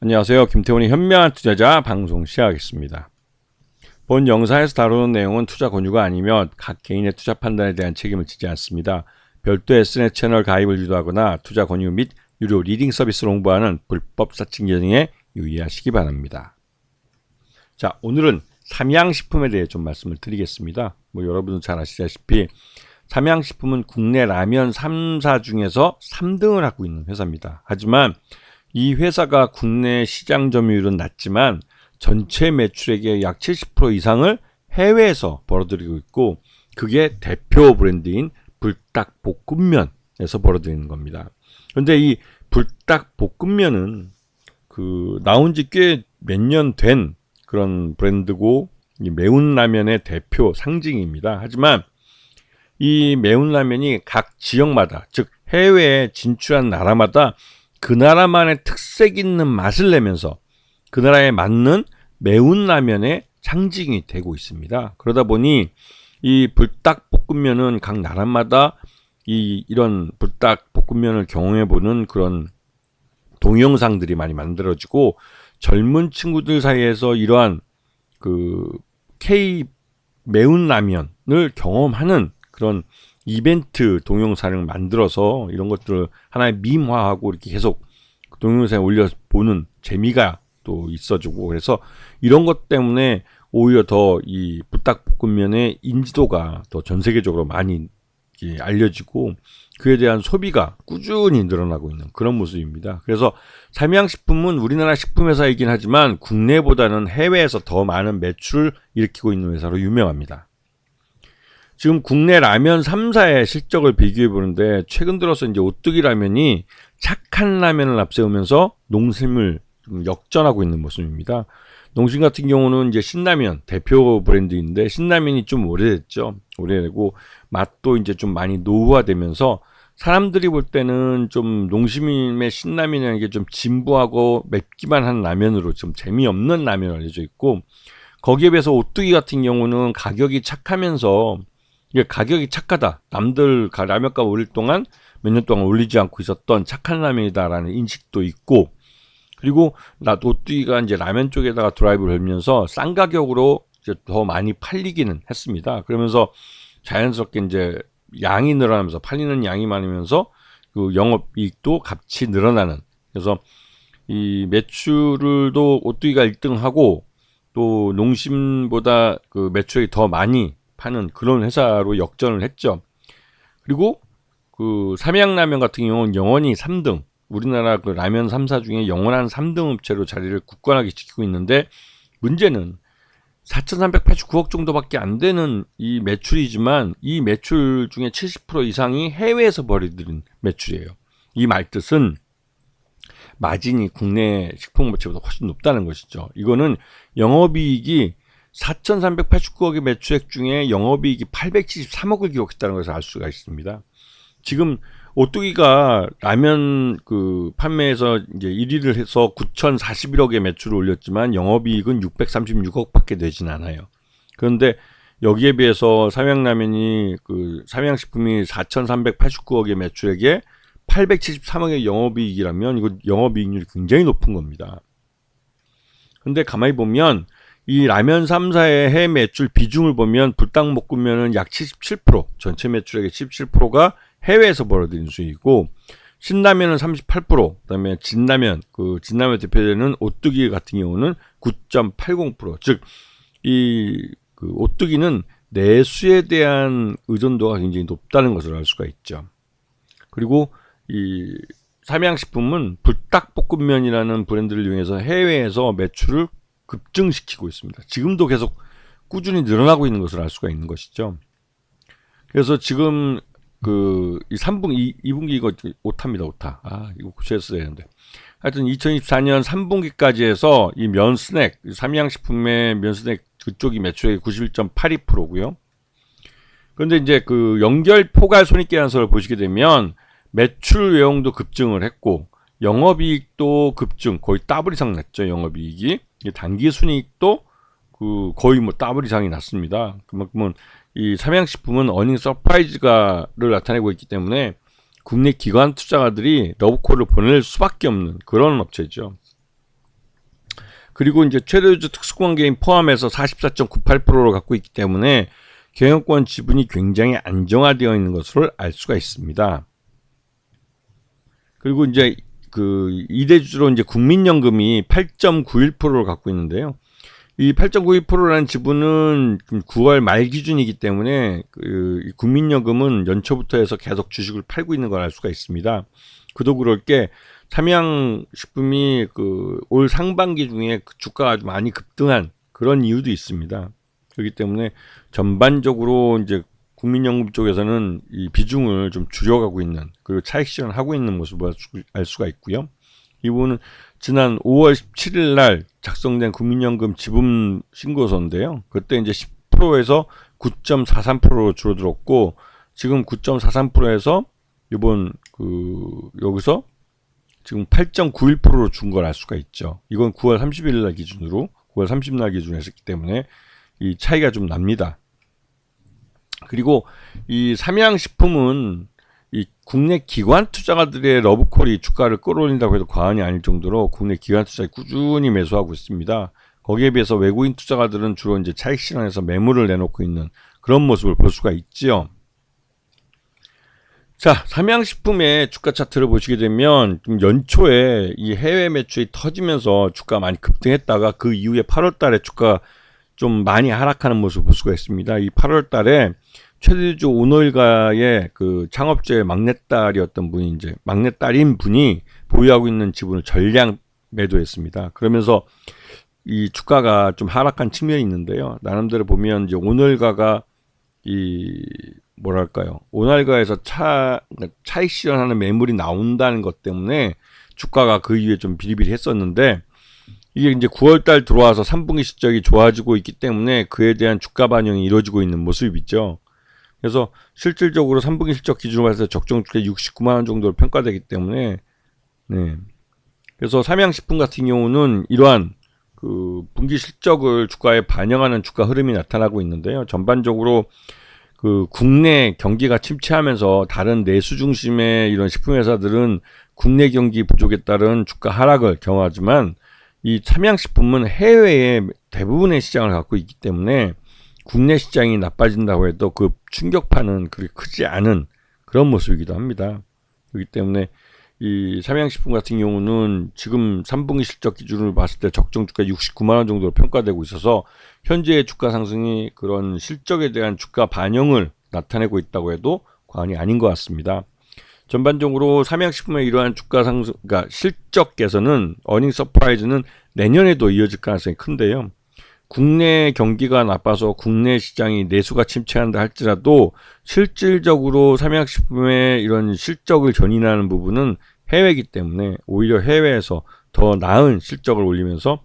안녕하세요. 김태훈의 현명한 투자자 방송 시작하겠습니다. 본 영상에서 다루는 내용은 투자 권유가 아니며 각 개인의 투자 판단에 대한 책임을 지지 않습니다. 별도 SNS 채널 가입을 유도하거나 투자 권유 및 유료 리딩 서비스를 홍보하는 불법 사칭 계정에 유의하시기 바랍니다. 자, 오늘은 삼양식품에 대해 좀 말씀을 드리겠습니다. 뭐 여러분도 잘 아시다시피 삼양식품은 국내 라면 3사 중에서 3등을 하고 있는 회사입니다. 하지만 이 회사가 국내 시장 점유율은 낮지만 전체 매출액의 약 70% 이상을 해외에서 벌어들이고 있고 그게 대표 브랜드인 불닭볶음면에서 벌어들이는 겁니다. 그런데 이 불닭볶음면은 그 나온 지 꽤 몇 년 된 그런 브랜드고 이 매운 라면의 대표 상징입니다. 하지만 이 매운 라면이 각 지역마다 즉 해외에 진출한 나라마다 그 나라만의 특색 있는 맛을 내면서 그 나라에 맞는 매운 라면의 상징이 되고 있습니다. 그러다 보니 이 불닭볶음면은 각 나라마다 이 이런 불닭볶음면을 경험해 보는 그런 동영상들이 많이 만들어지고 젊은 친구들 사이에서 이러한 그 K 매운 라면을 경험하는 그런 이벤트 동영상을 만들어서 이런 것들을 하나의 밈화하고 이렇게 계속 동영상에 올려 보는 재미가 또 있어주고 그래서 이런 것 때문에 오히려 더 이 부탁볶음면의 인지도가 더 전 세계적으로 많이 알려지고 그에 대한 소비가 꾸준히 늘어나고 있는 그런 모습입니다. 그래서 삼양식품은 우리나라 식품회사이긴 하지만 국내보다는 해외에서 더 많은 매출을 일으키고 있는 회사로 유명합니다. 지금 국내 라면 3사의 실적을 비교해 보는데 최근 들어서 이제 오뚜기 라면이 착한 라면을 앞세우면서 농심을 좀 역전하고 있는 모습입니다. 농심 같은 경우는 이제 신라면 대표 브랜드인데 신라면이 좀 오래됐죠. 오래되고 맛도 이제 좀 많이 노후화되면서 사람들이 볼 때는 좀 농심의 신라면이라는 게 좀 진부하고 맵기만 한 라면으로 좀 재미없는 라면 알려져 있고 거기에 비해서 오뚜기 같은 경우는 가격이 착하면서 이게 가격이 착하다. 남들 라면값 올릴 동안 몇 년 동안 올리지 않고 있었던 착한 라면이다라는 인식도 있고 그리고 나도뚜기가 이제 라면 쪽에다가 드라이브를 걸면서 싼 가격으로 이제 더 많이 팔리기는 했습니다. 그러면서 자연스럽게 이제 양이 늘어나면서 팔리는 양이 많으면서 그 영업 이익도 같이 늘어나는 그래서 이 매출을도 오뚜기가 1등하고 또 농심보다 그 매출이 더 많이 파는 그런 회사로 역전을 했죠. 그리고 그 삼양라면 같은 경우는 영원히 3등, 우리나라 그 라면 3사 중에 영원한 3등 업체로 자리를 굳건하게 지키고 있는데 문제는 4,389억 정도밖에 안 되는 이 매출이지만 이 매출 중에 70% 이상이 해외에서 벌이들인 매출이에요. 이 말뜻은 마진이 국내 식품 업체보다 훨씬 높다는 것이죠. 이거는 영업이익이 4,389억의 매출액 중에 영업이익이 873억을 기록했다는 것을 알 수가 있습니다. 지금 오뚜기가 라면 그 판매에서 이제 1위를 해서 9,041억의 매출을 올렸지만 영업이익은 636억밖에 되진 않아요. 그런데 여기에 비해서 삼양라면이 그 삼양식품이 4,389억의 매출액에 873억의 영업이익이라면 이거 영업이익률이 굉장히 높은 겁니다. 근데 가만히 보면 이 라면 3사의 해외 매출 비중을 보면 불닭볶음면은 약 77%, 전체 매출액의 77%가 해외에서 벌어들인 수익이고 신라면은 38%, 그다음에 진라면, 그 진라면 대표되는 오뚜기 같은 경우는 9.80%. 즉 이 그 오뚜기는 내수에 대한 의존도가 굉장히 높다는 것을 알 수가 있죠. 그리고 이 삼양식품은 불닭볶음면이라는 브랜드를 이용해서 해외에서 매출을 급증시키고 있습니다. 지금도 계속 꾸준히 늘어나고 있는 것을 알 수가 있는 것이죠. 그래서 지금 그 이 3분 이 2분기 이거 오타입니다. 오타. 아, 이거 고쳤어야 되는데. 하여튼 2024년 3분기까지 해서 이 면 스낵, 삼양식품의 면 스낵 그쪽이 매출액이 91.82%고요. 그런데 이제 그 연결 포괄 손익계산서를 보시게 되면 매출 외용도 급증을 했고 영업이익도 급증 거의 더블 이상 났죠 영업이익이 단기 순이익도 그 거의 뭐 더블 이상이 났습니다. 그만큼은 이 삼양식품은 어닝 서프라이즈가를 나타내고 있기 때문에 국내 기관 투자가들이 러브콜을 보낼 수밖에 없는 그런 업체죠. 그리고 이제 최대주 특수관계인 포함해서 44.98%를 갖고 있기 때문에 경영권 지분이 굉장히 안정화되어 있는 것을 알 수가 있습니다. 그리고 이제 그 이대주로 이제 국민연금이 8.91%를 갖고 있는데요. 이 8.91%라는 지분은 9월 말 기준이기 때문에 그 국민연금은 연초부터 해서 계속 주식을 팔고 있는 걸 알 수가 있습니다. 그도 그럴 게 삼양식품이 그 올 상반기 중에 그 주가가 아주 많이 급등한 그런 이유도 있습니다. 그렇기 때문에 전반적으로 이제 국민연금 쪽에서는 이 비중을 좀 줄여가고 있는 그리고 차익 실현 하고 있는 모습을 알 수가 있고요. 이 부분은 지난 5월 17일 날 작성된 국민연금 지분 신고서인데요. 그때 이제 10%에서 9.43%로 줄어들었고 지금 9.43%에서 이번 그 여기서 지금 8.91%로 준 걸 알 수가 있죠. 이건 9월 30일 날 기준으로 9월 30일 날 기준으로 했기 때문에 이 차이가 좀 납니다. 그리고 이 삼양식품은 이 국내 기관 투자가들의 러브콜이 주가를 끌어올린다고 해도 과언이 아닐 정도로 국내 기관 투자에 꾸준히 매수하고 있습니다. 거기에 비해서 외국인 투자가들은 주로 이제 차익 실현에서 매물을 내놓고 있는 그런 모습을 볼 수가 있지요. 자, 삼양식품의 주가 차트를 보시게 되면 좀 연초에 이 해외 매출이 터지면서 주가 많이 급등했다가 그 이후에 8월 달에 주가 좀 많이 하락하는 모습을 볼 수가 있습니다. 이 8월 달에 최대주 오너일가의 그 창업주의 막내딸이었던 분이 이제 막내딸인 분이 보유하고 있는 지분을 전량 매도했습니다. 그러면서 이 주가가 좀 하락한 측면이 있는데요. 나름대로 보면 이제 오늘가가 이 뭐랄까요 오날가에서 차 차익 실현하는 매물이 나온다는 것 때문에 주가가 그 이후에 좀 비리비리 했었는데 이게 이제 9월달 들어와서 3분기 실적이 좋아지고 있기 때문에 그에 대한 주가 반영이 이루어지고 있는 모습이죠. 그래서 실질적으로 3분기 실적 기준으로 봤을 때 적정 주가 69만 원 정도로 평가되기 때문에 네. 그래서 삼양식품 같은 경우는 이러한 그 분기 실적을 주가에 반영하는 주가 흐름이 나타나고 있는데요. 전반적으로 그 국내 경기가 침체하면서 다른 내수 중심의 이런 식품 회사들은 국내 경기 부족에 따른 주가 하락을 경험하지만 이 삼양식품은 해외에 대부분의 시장을 갖고 있기 때문에 국내 시장이 나빠진다고 해도 그 충격파는 그렇게 크지 않은 그런 모습이기도 합니다. 그렇기 때문에 이 삼양식품 같은 경우는 지금 3분기 실적 기준으로 봤을 때 적정 주가 69만 원 정도로 평가되고 있어서 현재의 주가 상승이 그런 실적에 대한 주가 반영을 나타내고 있다고 해도 과언이 아닌 것 같습니다. 전반적으로 삼양식품의 이러한 주가 상승, 그러니까 실적 개선은 어닝 서프라이즈는 내년에도 이어질 가능성이 큰데요. 국내 경기가 나빠서 국내 시장이 내수가 침체한다 할지라도 실질적으로 삼양식품의 이런 실적을 견인하는 부분은 해외이기 때문에 오히려 해외에서 더 나은 실적을 올리면서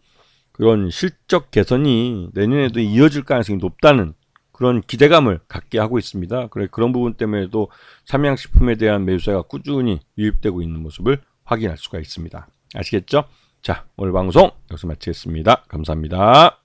그런 실적 개선이 내년에도 이어질 가능성이 높다는 그런 기대감을 갖게 하고 있습니다. 그래 그런 부분 때문에도 삼양식품에 대한 매수세가 꾸준히 유입되고 있는 모습을 확인할 수가 있습니다. 아시겠죠? 자, 오늘 방송 여기서 마치겠습니다. 감사합니다.